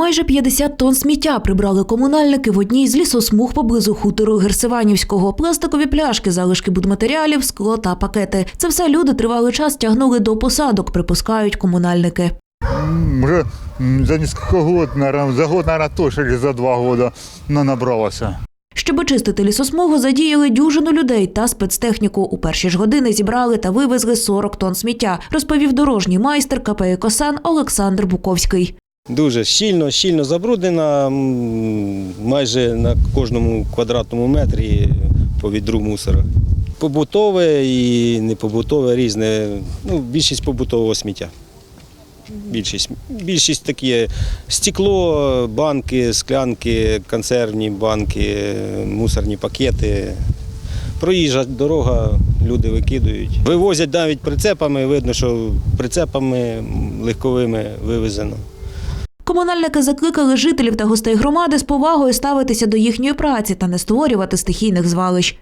Майже 50 тонн сміття прибрали комунальники в одній з лісосмуг поблизу хутору Герсиванівського. Пластикові пляшки, залишки будматеріалів, скло та пакети. Це все люди тривалий час тягнули до посадок, припускають комунальники. М, за несколько год, наверное, за год, наверное, точно, или за два на- набралося. Щоб очистити лісосмугу, задіяли дюжину людей та спецтехніку. У перші ж години зібрали та вивезли 40 тонн сміття, розповів дорожній майстер КП «Екосан» Олександр Буковський. Дуже щільно, щільно забруднена, майже на кожному квадратному метрі по відру мусора. Побутове і непобутове різне. Ну, більшість побутового сміття. Більшість, більшість такі стекло, банки, склянки, консервні банки, мусорні пакети. Проїжджа дорога, люди викидують. Вивозять навіть прицепами, видно, що прицепами легковими вивезено. Комунальники закликали жителів та гостей громади з повагою ставитися до їхньої праці та не створювати стихійних звалищ.